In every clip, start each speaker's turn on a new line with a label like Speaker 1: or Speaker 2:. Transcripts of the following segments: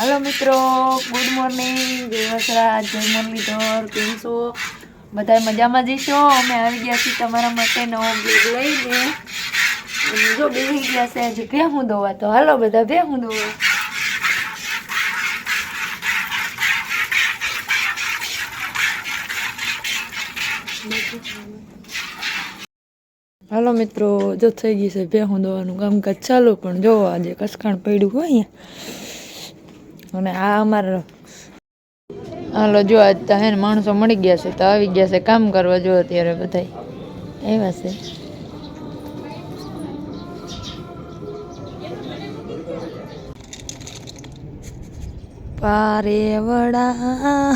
Speaker 1: હાલો મિત્રો good morning દેવસરાજ Vasraj, જય મુરલીધર, કેમ છો? બધા મજામાં જઈશો? અમે આવી ગયા છીએ તમારા માટે નવો બ્લોગ લઈને. જો બેસી ગયા છે, આજે ભેહું દોવા. તો હાલો બધા ભેહું દોવા. હાલો મિત્રો, જો થઈ ગઈ છે ભેહું દોવાનું કામકાજ ચાલુ. પણ જોવો આજે કસખાણ પડ્યું હોય અહીંયા. અને આ અમારા હાલો, જો આજ માણસો મળી ગયા છે, તો આવી ગયા છે કામ કરવા જો અત્યારે બધા એવા છે. પારે વડા.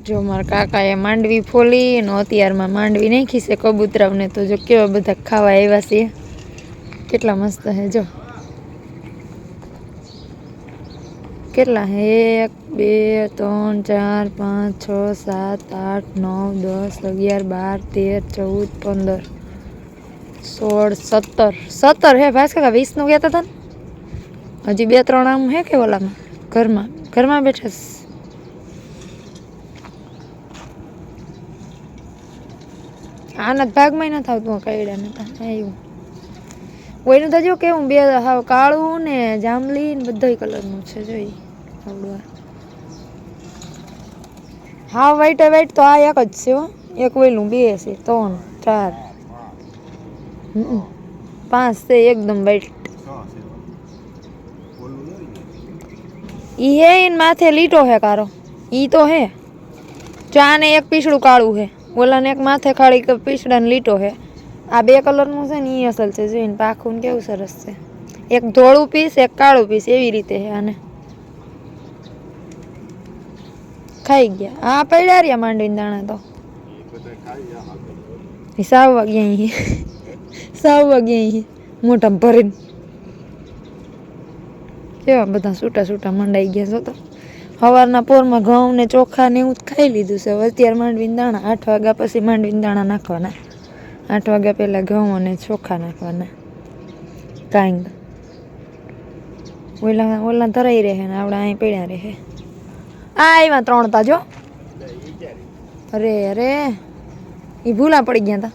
Speaker 1: જો મારા કાકાએ માંડવી ફોલી અને અત્યારમાં માંડવી નાખી છે કબૂતરાવને તો જો કેવા બધા ખાવા આવ્યા છે. કેટલા મસ્ત હે, જો. કેટલા? એક, બે, ત્રણ, ચાર, પાંચ, છ, સાત, આઠ, નવ, દસ, અગિયાર, બાર, તેર, ચૌદ, પંદર, સોળ, સત્તર. સત્તર હે ભાઈ, કાકા, વીસનું કહેતા હતા ને હજી બે, ત્રણ આમ હે કે ઓલામાં? ઘરમાં. ઘરમાં બેઠા આના ભાગમાં નથી આવતું કઈડા નતા આવ્યું કોઈનું તો જો કેવું, બે હાવ કાળું ને જાંબલી ને બધા કલરનું છે, જોઈ. હા વ્હાઈટ વાઈટ તો આ એક જ છે એક વેલું, બે છે, ત્રણ, ચાર. પાંચ છે, એકદમ વાઈટ. ઈ હે ઇન માથે લીટો હે કારો. ઈ તો હે. ચા ને એક પીસડું કાળું હે. ઓલાને એક માથે કે પીસડા લીટો હે. આ બે કલરનું છે ને ઈ અસલ છે. જોઈને પાખું કેવું સરસ છે. એક ધોળું પીસ, એક કાળું પીસ, એવી રીતે હે આને. ખાઈ ગયા. આ પડ્યા રહ્યા માંડીને દાણા તો. સાવ વાગ્યા અહીં. સાવ વાગ્યા અહીં. મોટા ભરીને. કેવા બધા છૂટા છૂટા મંડાઈ ગયા છો તો. સવારના પોરમાં ઘઉં ને ચોખા ને એવું જ ખાઈ લીધું છે. અત્યારે માંડવીને દાણા. આઠ વાગ્યા પછી માંડવીને દાણા નાખવાના. આઠ વાગ્યા પહેલાં ઘઉં અને ચોખા નાખવાના. કાંઈ ઓલા ઓલા ધરાઈ રહે ને આપણે અહીં પડ્યા રહે. આ આવ્યા ત્રણ તા, જો. અરે અરે. એ ભૂલા પડી ગયા તા.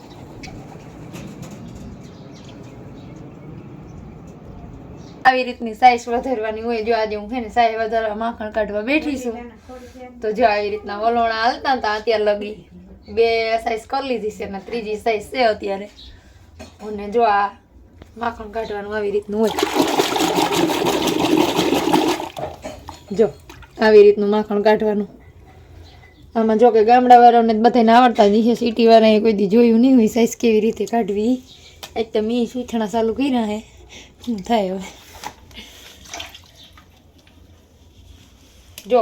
Speaker 1: આવી રીતની સાઈઝ વધારવાની હોય, જો આજે હું છે ને સાઈઝ વધારવા માખણ કાઢવા બેઠી છું. તો જો આવી રીતના વલોણા હાલતા હતા અત્યારે લગી બે સાઈઝ કરી લીધી છે ને ત્રીજી સાઈઝ છે અત્યારે. અને જો આ માખણ કાઢવાનું આવી રીતનું હોય. જો. આવી રીતનું માખણ કાઢવાનું. આમાં જો કે ગામડાવાળાને બધાને આવડતા જ છે સિટીવાળાએ કોઈ દી જોયું નહીં હોય સાઈઝ કેવી રીતે કાઢવી. એક તો મેં સૂચણા ચાલુ કર્યા હે. શું થાય હવે? જો,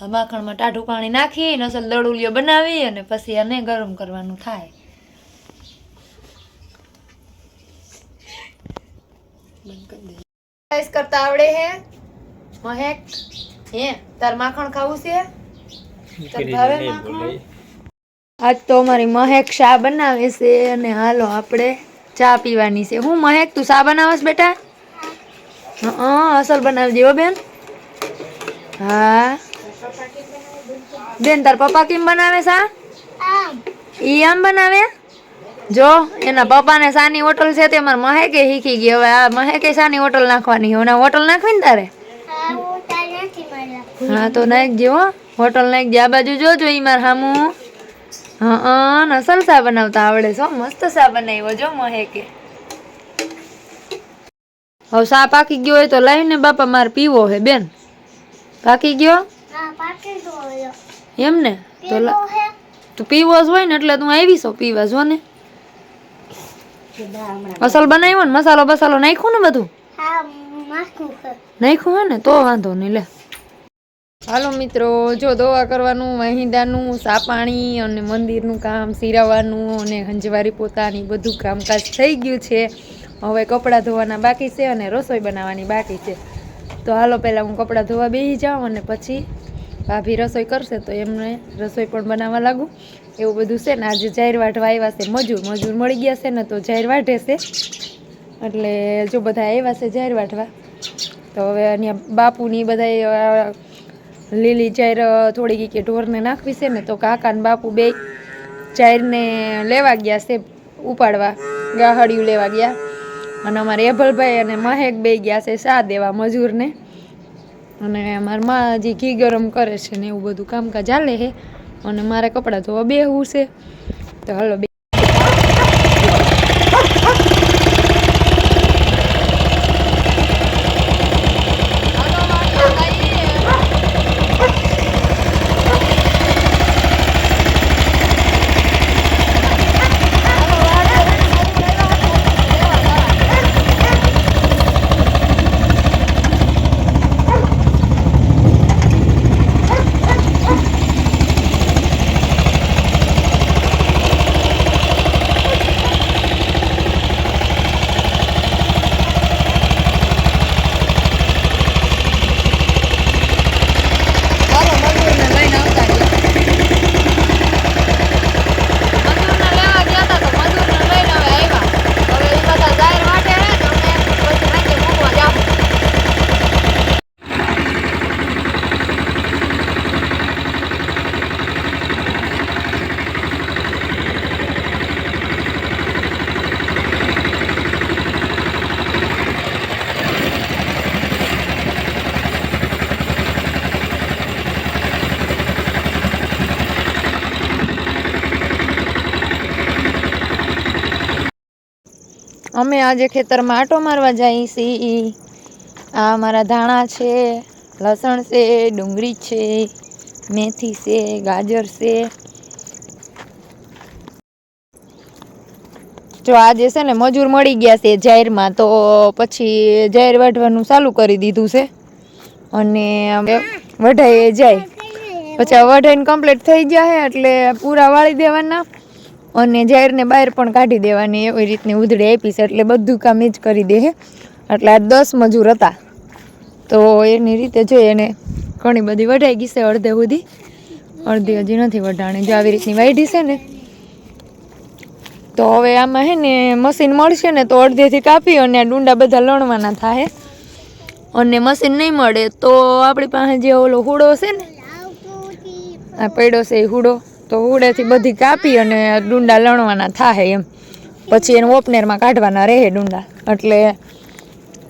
Speaker 1: આ માખણમાં ટાઢું પાણી નાખી નસલ દડુલિયો બનાવી અને પછી આને ગરમ કરવાનું થાય. સાઈઝ કરતા આવડે હે. મહેક હે તાર માખણ ખાવું છે? આજ તો અમારી મહેક શા બનાવે છે અને હાલો આપણે ચા પીવાની છે. હું મહેક તું શા બનાવસ બેટા? હા અસલ બનાવજે હો બેન. હા. બેન તાર પપ્પા કેમ બનાવે શા? ઈ આમ બનાવે? જો એના પપ્પાને શાની હોટલ છે તે મારા મહેકે શીખી ગઈ. હવે આ મહેકે શાની હોટલ નાખવાની હવે હોટલ નાખવી ને તારે? હા તો નાખજે હો. હોટલ નાખજે આ બાજુ જોજો ઈ માર હામુ. હા નસલ સા બનાવતા આવડે છો મસ્ત સા બનાવ્યો જો મહેકે. હવે સા પાકી ગયો હોય તો લાવીને બાપા મારે પીવો હે બેન. પાકી ગયો? એમ ને? તો તું પીવો જ હોય ને એટલે તું આવી છો પીવા જો ને. અસલ બનાવ્યો ને મસાલો બસાલો નાખ્યું ને બધું? નાખ્યું હે ને? તો વાંધો નહીં લે. હાલો મિત્રો, જો દવા કરવાનું મહિંદાનું સાપાણી અને મંદિરનું કામ, સિરાવાનું અને હંજવારી પોતાની બધું કામકાજ થઈ ગયું છે. હવે કપડાં ધોવાના બાકી છે અને રસોઈ બનાવવાની બાકી છે. તો હાલો પહેલાં હું કપડાં ધોવા બેસી જાઉં અને પછી ભાભી રસોઈ કરશે તો એમને રસોઈ પણ બનાવવા લાગું. એવું બધું છે ને, આજે જાહેર વાઢવા આવ્યા છે મજૂર. મજૂર મળી ગયા છે ને તો જાહેર વાઢે છે. એટલે જો બધા આવ્યા છે જાહેર વાઢવા, તો હવે અહીંયા બાપુની બધા લીલી ચાર થોડી કે ઢોરને નાખવી છે ને તો કાકા ને બાપુ બે ચારને લેવા ગયા છે ઉપાડવા. ગાહડિયું લેવા ગયા. અને અમારે એભલભાઈ અને મહેક બે ગયા છે સા દેવા મજૂરને. અને મારા મા હજી ઘી ગરમ કરે છે ને એવું બધું કામકાજ ચાલે છે. અને મારે કપડાં ધોવા બેહવું છે. તો હાલો બે ચાલો મજૂરને લઈને આવતા રહ્યા મજૂરને લેવા ગયા હતા તો મજૂરને લઈને હવે આવ્યા હવે એ બધા જાહેર માટે હે તો અમે પછી સાંજે મૂકવા જાઉં અમે આજે ખેતરમાં આટો મારવા જઈએ છીએ. આ અમારા ધાણા છે, લસણ છે, ડુંગળી છે, મેથી છે, ગાજર છે. જો આજે છે ને મજૂર મળી ગયા છે જાહેરમાં તો પછી જાહેર વાઢવાનું ચાલુ કરી દીધું છે. અને વઢાઈએ જાય. પછી વઢાઈને કમ્પ્લીટ થઈ જાય એટલે પૂરા વાળી દેવાના. અને ઝેરને બહાર પણ કાઢી દેવાની, એવી રીતની ઉધડી આપી છે, એટલે બધું કામ એ જ કરી દે એટલે આ દસ મજૂર હતા. તો એની રીતે જોઈએ એને ઘણી બધી વઢાઈ ગઈ છે અડધે સુધી. અડધી હજી નથી વઢાણી, જો આવી રીતની વાઢી છે ને. તો હવે આમાં હે ને મશીન મળશે ને તો અડધેથી કાપી અને ડુંડા બધા લણવાના થાય. અને મશીન નહીં મળે તો આપણી પાસે જે ઓલો હુડો છે ને, આ પડ્યો છે એ હુડો. તો હુડેથી બધી કાપી અને ડુંડા લણવાના થાય એમ. પછી એને ઓપનેરમાં કાઢવાના રહે ડુંડા. એટલે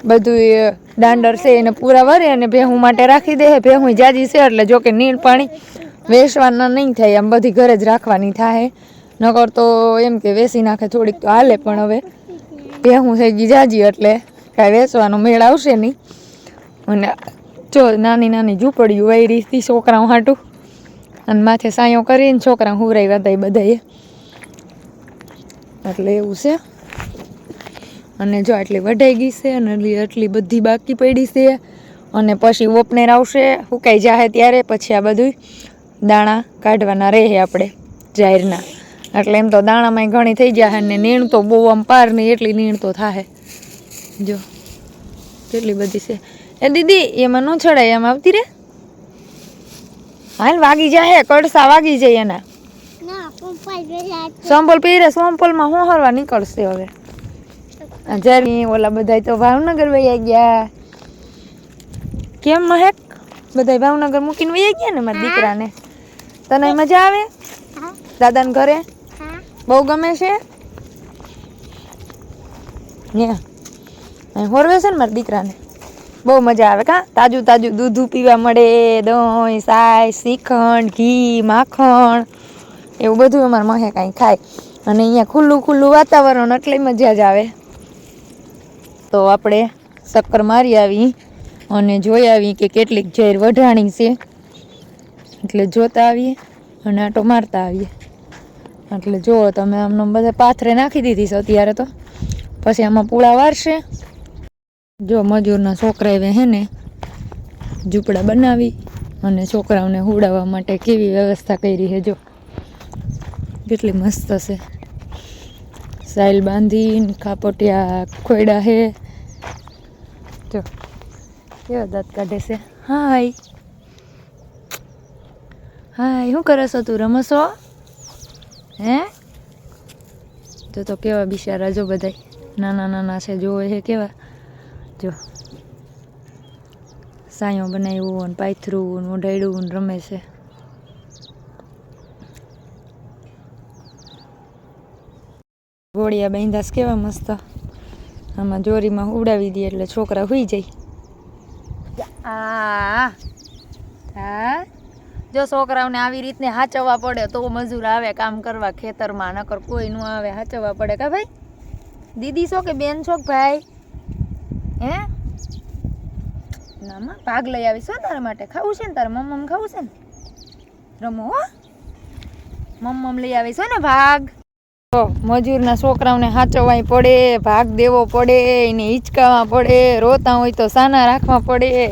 Speaker 1: બધું દાંડર છે એને પૂરા વરે અને ભેહું માટે રાખી દે. ભેહું જાજી છે એટલે જોકે નીર પાણી વેસવાના નહીં થાય આમ બધી ઘરે જ રાખવાની થાય નકર તો એમ કે વેસી નાખે થોડીક તો હાલે પણ હવે. ભેહું થઈ ગઈ જાજી એટલે કાંઈ વેસવાનો મેળ આવશે નહીં. અને જો નાની નાની ઝૂંપડીઓ વાયરી રીતથી છોકરાઓ હાટું. અને માથે સાયો કરીને છોકરા હુરાવ્યા હતા એ બધાએ. એટલે એવું છે. અને જો આટલી વઢાઈ ગઈ છે અને આટલી બધી બાકી પડી છે અને પછી ઓપનેર આવશે સુકાઈ જાહે ત્યારે પછી આ બધું દાણા કાઢવાના રહે આપણે જાહેરના. એટલે એમ તો દાણામાં ઘણી થઈ જાય અને નીણ તો બહુ આમ પાર નહીં, એટલી નીણ તો થાય જો, કેટલી બધી છે. એ દીદી, એમાં ન ચડાય એમ આવતી રે હાલ વાગી જાય કડસા વાગી જાય એના. સંપલ પહેરે સંપલમાં હું હરવા નીકળશે હવે? જરી ઓલા બધા તો ભાવનગર વયા ગયા. કેમ મહેક બધા ભાવનગર મૂકીને વયા ગયા ને મારા દીકરાને? તને મજા આવે? દાદાને ઘરે? બહુ ગમે છે? ને હોરવે છે ને મારા દીકરાને? બહુ મજા આવે કાં? તાજું તાજું દૂધ પીવા મળે, દહીં, સાય, શ્રીખંડ, ઘી, માખણ, એવું બધું અમારે મહે કાંઈ ખાય. અને અહીંયા ખુલ્લું ખુલ્લું વાતાવરણ એટલે મજા જ આવે. તો આપણે ચક્કર મારી આવી અને જોઈ આવી કે કેટલીક ઝેર વઢાણી છે. એટલે જોતા આવીએ અને આટો મારતા આવીએ. એટલે જુઓ તમે આમને બધા પાથરે નાખી દીધી છે અત્યારે તો. પછી આમાં પૂળા વારશે. જો મજૂરના છોકરાએ હે ને ઝૂંપડા બનાવી અને છોકરાઓને હુડાવવા માટે કેવી વ્યવસ્થા કરી છે જો. કેટલી મસ્ત છે. સાઇલ બાંધીને ખાપોટિયા ખોયડા હે જો, કેવા દાંત કાઢે છે. હાય. હાય, શું કરે છો તું રમશો હે? તો તો કેવા બિચારા જો બધાય. નાના નાના છે, જોવે છે કેવા? જો. સાયો બનાવ્યું ને પાથરું ને ઓઢાડ્યું ને રમે છે. ગોળિયા બાંધાસ કેવા મસ્ત. આમાં જોરીમાં ઉડાવી દે એટલે છોકરા હુઈ જાય. આ હા જો છોકરાઓને આવી રીતને હાચવવા પડે તો મજૂર આવે કામ કરવા ખેતરમાં, નકર કોઈ નું આવે, હાચવવા પડે કા ભાઈ? દીદી છો કે બેન છો ભાઈ? હે? ના, માં, ભાગ લઈ આવીશ તારા માટે. ખાવું છે ને? તારે મમ્મમ ખાવું છે ને? રમો હો. મમ્મ લઈ આવીશ ને ભાગ. તો મજૂરના છોકરાઓને હાચવવાય પડે, ભાગ દેવો પડે, એને હિંચકાવા પડે, રોતા હોય તો સાના રાખવા પડે.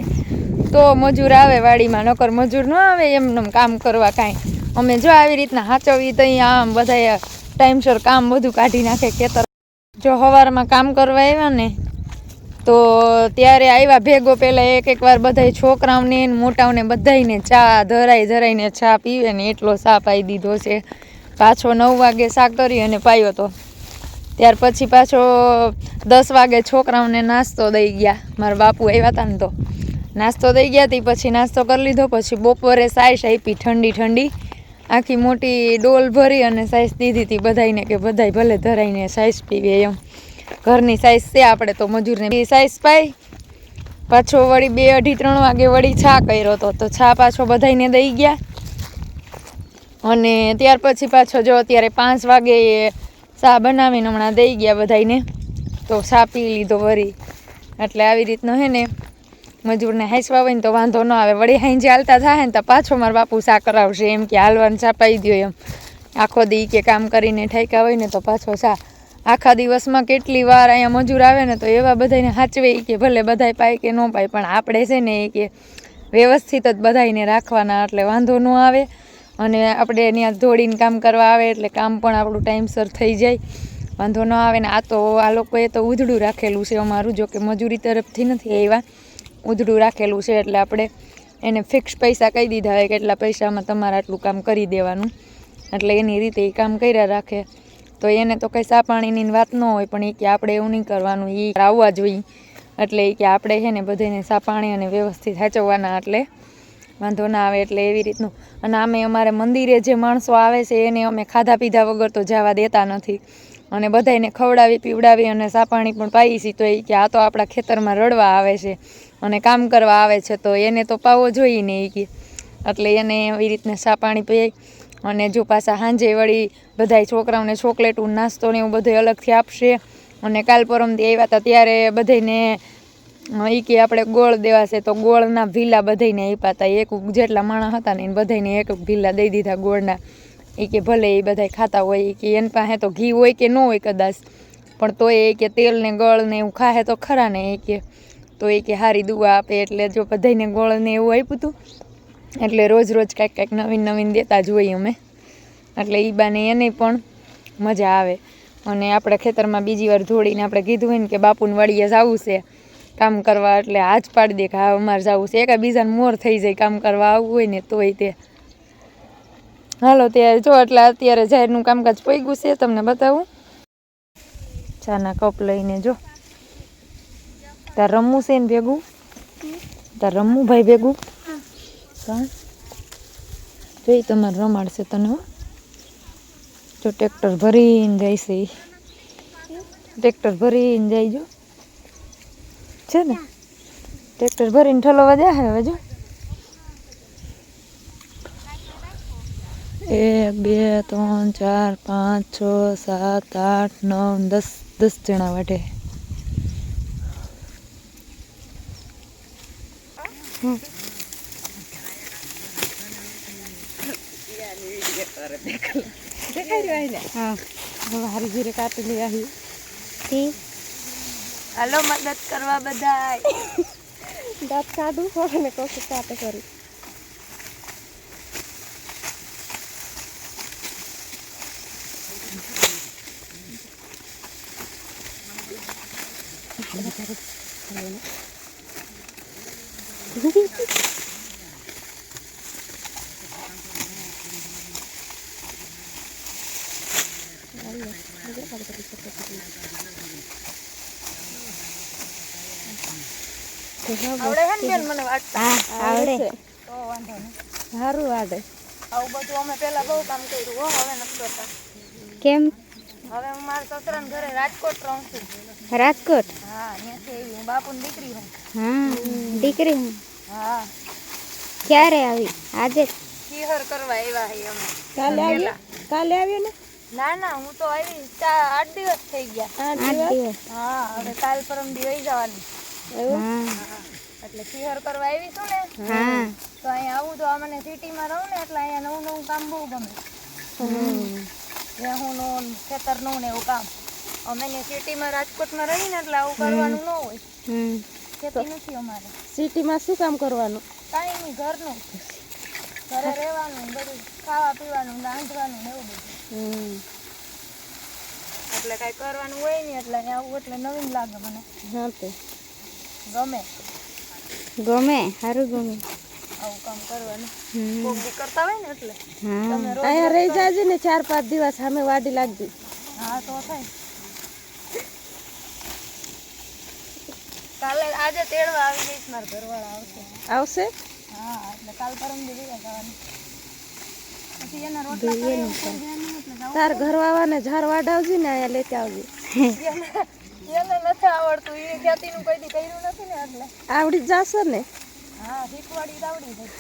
Speaker 1: તો મજૂર આવે વાડીમાં, નકર મજૂર ન આવે એમને કામ કરવા કાંઈ. અમે જો આવી રીતના સાચવીએ તો આમ બધા ટાઈમસર કામ બધું કાઢી નાખે ખેતર. જો સવારમાં કામ કરવા આવ્યા ને તો ત્યારે આવ્યા ભેગો પહેલાં એક એક વાર બધા છોકરાઓને મોટાઓને બધાને ચા ધરાઈ ધરાઈને ચા પીવે ને એટલો ચા પાઈ દીધો છે. પાછો નવ વાગે સાકરી અને પાયો તો. ત્યાર પછી પાછો દસ વાગે છોકરાઓને નાસ્તો દઈ ગયા. મારા બાપુ આવ્યા હતા ને તો. નાસ્તો દઈ ગયા તી, પછી નાસ્તો કરી લીધો, પછી બપોરે સાઈસ આપી ઠંડી ઠંડી. આખી મોટી ડોલ ભરી અને સાઈઝ દીધી હતી બધાને કે બધાય ભલે ધરાઈને સાઈઝ પીવે એમ. ઘરની સાઈઝ છે આપણે તો મજૂરને સાઈઝ પાઈ પાછો વળી બે અઢી ત્રણ વાગે વળી છા કર્યો હતો તો છા પાછો બધાને દઈ ગયા. અને ત્યાર પછી પાછો જો અત્યારે પાંચ વાગે ચા બનાવીને હમણાં દઈ ગયા બધાને તો ચા પી લીધો વળી. એટલે આવી રીતનો હે ને, મજૂરને હાંસવા હોય ને તો વાંધો ન આવે. વળી હાંજે હાલતા થાય ને તો પાછો મારા બાપુ શા કરાવશે એમ કે હાલવાનું ચા પાઈ દો એમ. આખો દી કે કામ કરીને ઠેકા હોય ને તો પાછો ચા આખા દિવસમાં કેટલી વાર અહીંયા મજૂર આવે ને તો એવા બધાને સાચવે ઈ કે ભલે બધાય પાય કે ન પાય, પણ આપણે છે ને એ કે વ્યવસ્થિત જ બધાયને રાખવાના, એટલે વાંધો ન આવે. અને આપણે ત્યાં ધોળીને કામ કરવા આવે એટલે કામ પણ આપણું ટાઈમસર થઈ જાય. વાંધો ન આવે ને આ તો, આ લોકોએ તો ઉધડું રાખેલું છે અમારું, જો કે મજૂરી તરફથી નથી આવ્યા. ઉધડું રાખેલું છે એટલે આપણે એને ફિક્સ પૈસા કહી દીધા હોય કે એટલા પૈસામાં તમારે આટલું કામ કરી દેવાનું. એટલે એની રીતે એ કામ કર્યા રાખે. તો એને તો કંઈ સાપાણીની વાત ન હોય, પણ એ કે આપણે એવું નહીં કરવાનું એ આવવા જોઈએ. એટલે એ કે આપણે છે ને બધાને સાપાણી અને વ્યવસ્થિત સાચવવાના, એટલે વાંધો ના આવે એટલે એવી રીતનું. અને આમે અમારે મંદિરે જે માણસો આવે છે, એને અમે ખાધા પીધા વગર તો જવા દેતા નથી. અને બધાને ખવડાવી, પીવડાવી અને સાપાણી પણ પાઈ છીએ તો એ કે આ તો આપણા ખેતરમાં રડવા આવે છે અને કામ કરવા આવે છે, તો એને તો પાવો જોઈએ ને એ કે. એટલે એને એવી રીતને સાપાણી પીએ અને જો પાછા સાંજે વળી બધાય છોકરાઓને ચોકલેટું નાસ્તો ને એવું બધું અલગથી આપશે. અને કાલ પરમથી આવ્યા હતા ત્યારે બધાને એ કે આપણે ગોળ દેવાશે તો ગોળના ભીલા બધાને આપ્યા એક જેટલા માણસ હતા ને એને બધાને એક ભીલા દઈ દીધા ગોળના. એ કે ભલે એ બધા ખાતા હોય એ કે એની પાસે તો ઘી હોય કે ન હોય કદાચ. પણ તોય એ કે તેલ ને ગળ ને એવું ખાહે તો ખરા ને એ કે. તો એ કે સારી દુઆ આપે એટલે જો બધાને ગોળ ને એવું આપ્યું હતું એટલે રોજ રોજ કાંઈક કાંઈક નવીન નવીન દેતા જ હોઈએ અમે. એટલે એ બાને એને પણ મજા આવે. અને આપણે ખેતરમાં બીજી વાર ધોડીને આપણે કીધું હોય ને કે બાપુને વાડીએ જવું છે કામ કરવા, એટલે હાથ પાડી દે કે હા અમારે જવું છે. એકા બીજાને મોર થઈ જાય કામ કરવા આવવું હોય ને તોય તે. હાલો ત્યારે જો એટલે અત્યારે જાહેરનું કામકાજ પૈગું છે, તમને બતાવું. ચાના કપ લઈને જો. તાર રમવું છે ને ભેગું? તાર રમવું ભાઈ ભેગું? હા જોઈ તમારે રમાડશે તને હો. જો ટ્રેક્ટર ભરીને જાય છે. ટ્રેક્ટર ભરીને જાય જો છે ને? ટ્રેક્ટર ભરીને ઠલવા જાય હવે, જો. એક, બે, ત્રણ, ચાર, પાંચ, છ, સાત, આઠ, નવ, દસ દસ જણા વાટે કર્યો એને હાલો મદદ કરવા બધા
Speaker 2: દાંત કોશિશ સાથે કરી Thank you.
Speaker 1: આવડે હે ને બેન મને વાંચતા
Speaker 3: હા આવડે
Speaker 1: તો વાંધો નહીં.
Speaker 2: સારું વાડે
Speaker 1: આવું બધું અમે પહેલા બહુ કામ કર્યું હો હવે નથી કરતા.
Speaker 3: કેમ?
Speaker 1: હવે હું મારા સસરાના ઘરે રાજકોટ રહું છું.
Speaker 3: રાજકોટ?
Speaker 1: હા ત્યાંથી આવી હું બાપુની દીકરી હું.
Speaker 3: હા દીકરી હું.
Speaker 1: હા.
Speaker 3: ક્યારે આવી? આજે?
Speaker 1: શિહર કરવા આવ્યા હી અમે.
Speaker 2: કાલે આવ્યો કાલે આવ્યો ને?
Speaker 1: ના ના હું તો આવી. આઠ દિવસ થઈ ગયા.
Speaker 3: આઠ દિવસ?
Speaker 1: હા હવે કાલ પરમ દિવસ જવાની. એટલે શિહર કરવા આવી છું ને તો અહીંયા આવું તો આ મને સિટીમાં રહું ને એટલે અહીંયા નવું નવું કામ બહુ ગમે. હું ને ખેતરનું ને એવું કામ. અમે ને સિટીમાં રાજકોટમાં રહીને એટલે આવું કરવાનું ન હોય. ખેતી નથી અમારે.
Speaker 2: સિટીમાં શું કામ કરવાનું?
Speaker 1: કાંઈ નહીં ઘરનું. ઘરે રહેવાનું બધું ખાવા પીવાનું રાંધવાનું ને એવું બધું. એટલે કાંઈ કરવાનું હોય નહીં એટલે આવું એટલે નવીન લાગે મને.
Speaker 2: હા તે.
Speaker 1: ગમે.
Speaker 3: ગમે સારું ગમે.
Speaker 1: આવું કામ કરવાનું. કરતા હોય ને એટલે.
Speaker 2: અહીંયા રહી જાજે ને ચાર પાંચ દિવસ સામે વાડી લાગજી.
Speaker 1: હા તો થાય. કાલે આજે તેડવા આવી જઈશ મારા ઘરવાળા આવશે.
Speaker 2: આવશે?
Speaker 1: હા એટલે કાલ પરમ દીધી જવાનું.
Speaker 2: તાર ઘરવાળાને ઝાડ વાડાવજી ને અહીંયા લેતા આવજે.
Speaker 1: એને એને નથી આવડતું એ ખેતીનું કોઈ દી કર્યું નથી ને એટલે.
Speaker 2: આવડી જશે ને.
Speaker 1: હા શીખવાડી જ આવડી જાય.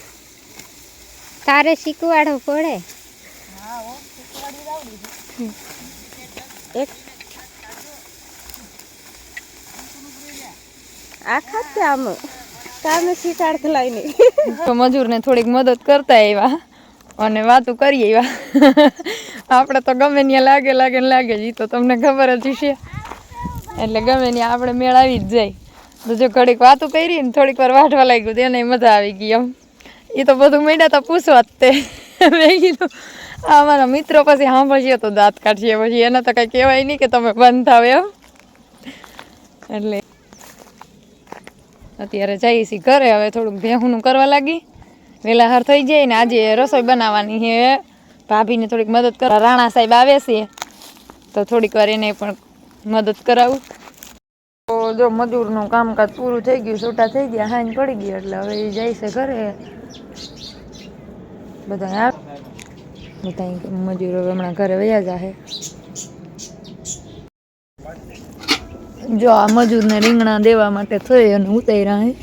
Speaker 3: તારે શીખવાડવું પડે?
Speaker 1: હા હો શીખવાડી જ આવડી જાય.
Speaker 2: એક. આખા જ આમ. કામે શીખાડ લાઈને
Speaker 1: તો મજૂરને થોડીક મદદ કરતા એવા અને વાતો કરીએ એવા આપણે તો ગમે ત્યાં લાગે લાગે ને લાગે જ ઈ તો તમને ખબર જ છે એટલે ગમે નહીં આપણે મેળ આવી જ જાય. તો જો ઘડીક વાતો કરી ને થોડીક વાર વાટવા લાગ્યું એને મજા આવી ગઈ એમ. એ તો બધું મેળા તો પૂછવા જ તે. મેં કીધું, આ અમારા મિત્રો પછી સાંભળીએ તો દાંત કાઢીએ પછી, એને તો કંઈ કહેવાય નહીં કે તમે બંધ થાવ એમ. એટલે અત્યારે જઈએ છીએ ઘરે, હવે થોડુંક ભેહુંનું કરવા લાગી. વેલા હાર થઈ જાય ને આજે રસોઈ બનાવવાની છે. ભાભીને થોડીક મદદ કરવા, રાણા સાહેબ આવે છે. તો થોડીક વાર એને પણ મદદ કરાવું. તો જો મજૂરનું કામકાજ પૂરું થઈ ગયું, છૂટા થઈ ગયા, હાંજ પડી ગઈ, એટલે હવે એ જાય છે ઘરે. બધા આ બધા મજૂરો હમણાં ઘરે વયા જાહે. જો આ મજૂરને રીંગણા દેવા માટે થઈ અને ઉતાર્યા હે.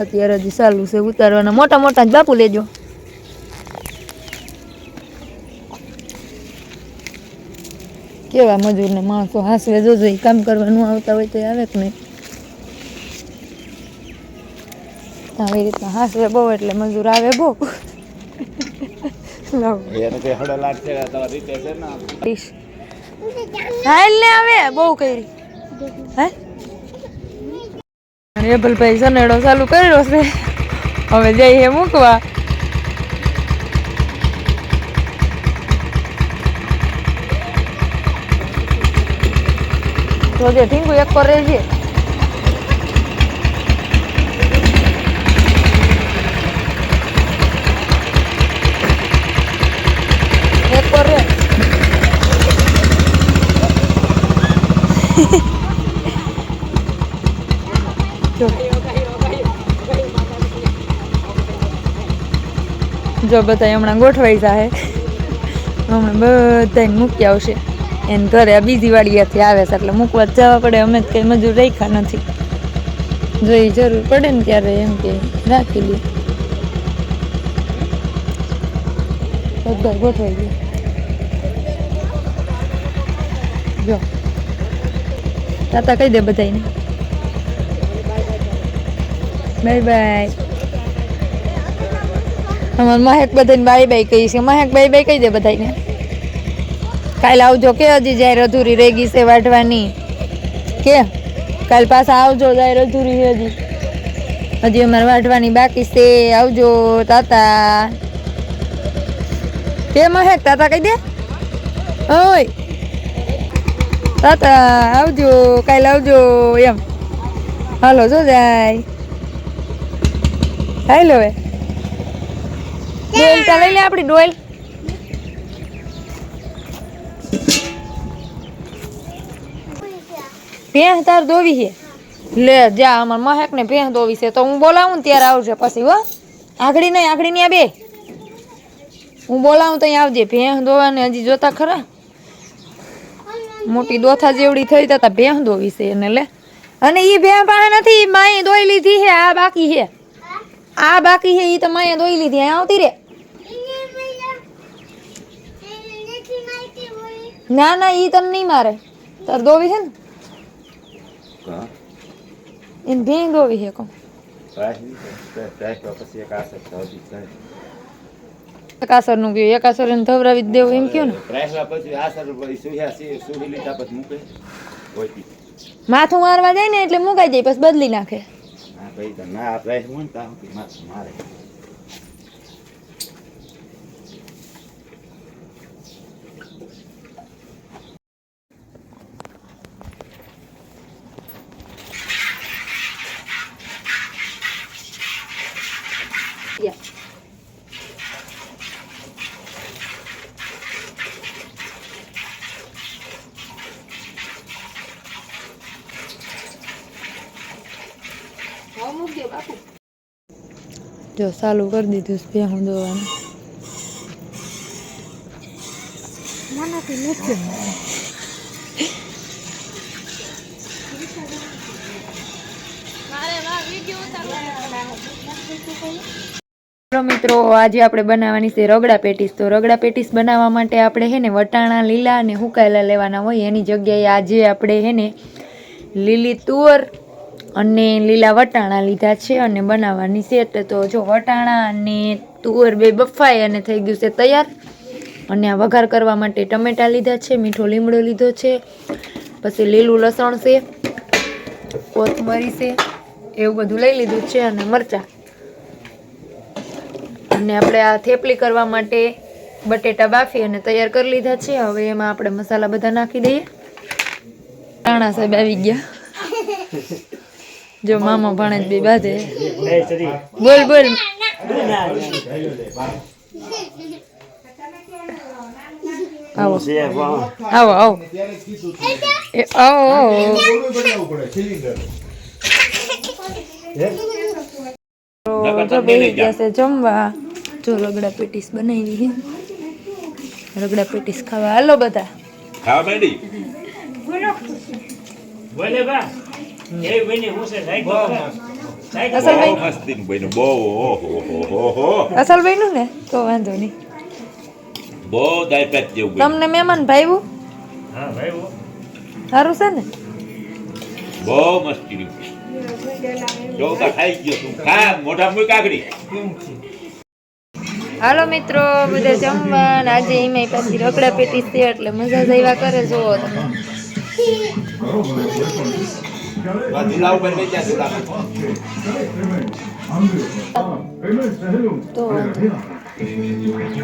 Speaker 1: અત્યારે હજી ચાલુ છે ઉતારવાના. મોટા મોટા જ બાપુ લેજો. કેવા મજૂરને માણસો હાસવે જોજો એ કામ કરવાનું આવતા હોય તો એ આવે કે નહીં? આવી રીતના હાસવે બહુ એટલે મજૂર આવે બહુ. બહુ કરી. હે? રેબલભાઈ સનેડો ચાલુ કર્યો છે. હવે જઈએ મૂકવા. તો જે ઢીંગુ એક પર રહેજે. એક પર જો. બધા હમણાં ગોઠવાઈ જાહે. હમણાં બધાને મૂકી આવશે. એને ઘરે બીજી વાડીયાથી આવે છે, એટલે મૂકવા જવા પડે. અમે કંઈ મજૂર રાખ્યા નથી. જો એ જરૂર પડે ને ત્યારે એમ કે રાખી લે. બધા ગોઠવાઈ ગયા. જો. તાતા કહી દે બધાને બાય બાય. અમારે મહેક બધાને બાય બાય કહી છે. મહેક બાય બાય કહી દે બધાને કાલે આવજો કે હજી જાય અધૂરી રહી ગઈ છે વાઢવાની કે? કાલ પાછા આવજો જાય અધૂરી હજી હજી અમારે વાઢવાની બાકી છે. આવજો, તાતા. કે મહેક, તાતા કહી દે? ઓય. તાતા, આવજો, કાલે આવજો એમ. હાલો, જો જાય. હાલો હવે. લઈ લે આપણી ડોલ. ભેંસ તાર દોવી છે. લે, જા, અમાર મહેક ને ભેંસ દોવી છે. તો હું બોલાવું ને ત્યારે આવજે પછી, હો. આગળી નહીં, આગળી આ બે. હું બોલાવું તો અહીં આવજે. ભેંસ દોવાને હજી જોતા ખરા? મોટી દોથા જેવડી થઈ તા ભેંસ દોવી છે એને, લે. અને ઈ ભેં પાસે નથી માએ દોઈ લીધી છે, આ બાકી છે. આ બાકી છે, ઈ તો માએ દોઈ લીધી, અહીં આવતી રે. ના ના, ઈ તને નહીં મારે. તાર દોવી છે ને?
Speaker 4: હા
Speaker 1: એને ભેંસ દોવી છે કહું
Speaker 4: પ્રાઇસ પછી એક આસર થતી જાય
Speaker 1: એકાસર એને ધવરાવી દેવું એમ કહ્યું ને માથું મારવા જાય ને એટલે મુકાઈ જાય પછી બદલી નાખે.
Speaker 4: ભાઈ ના પ્રાઇસ હોય ને માથું મારે.
Speaker 1: જો ચાલુ કરી દીધું છે હું દોવાનું. મિત્રો, આજે આપણે બનાવવાની છે રગડા પેટીસ. તો રગડા પેટીસ બનાવવા માટે આપણે હે ને વટાણા, લીલા અને હુકાયેલા લેવાના હોય. એની જગ્યાએ આજે આપણે હે ને લીલી તુવર અને લીલા વટાણા લીધા છે અને બનાવવાની છે. એટલે તો જો વટાણા અને તુવર બે બફાય અને થઈ ગયું છે તૈયાર. અને આ વઘાર કરવા માટે ટમેટા લીધા છે, મીઠો લીમડો લીધો છે, પછી લીલું લસણ છે, કોથમરી છે, એવું બધું લઈ લીધું છે અને મરચાં. અને આપણે આ થેપલી કરવા માટે બટેટા બાફી અને તૈયાર કરી લીધા છે. હવે એમાં આપણે મસાલા બધા નાખી દઈએ. રાણા સાહેબ આવી ગયા. જો મામા ભાણેજ બી બાધે. બોલ બોલ. આવો. આવો આવો. એ આવો તો બેસી ગયા છે જમવા. જો રગડા પેટીસ બનાવી રગડા પેટીસ ખાવા. હાલો બધા.
Speaker 4: ખાવા માંડી
Speaker 5: બોલે બા. એ બને હું છે સાઈડ
Speaker 4: બન્યું બહુ ઓહો હો હો
Speaker 1: અસલ ભાઈ ને? તો વાંધો નહીં.
Speaker 4: બહુ દાયપેટ જેવું
Speaker 1: તમને મહેમાન ભાઈવું
Speaker 5: હા
Speaker 1: સારું છે ને?
Speaker 4: બહુ મસ્તી રહ્યું ખાઈ ગયો તું. ખા મોઢા મૂક કાકડી
Speaker 1: હાલો મિત્રો બધા જમવાન. આજે એમાં પાછી રગડા પેટી છે એટલે મજા જ આવ્યા કરે જોવો તમે.
Speaker 4: ધુલા ઉપર બેસ્યા ધુલા
Speaker 1: તો વાંધો નહીં.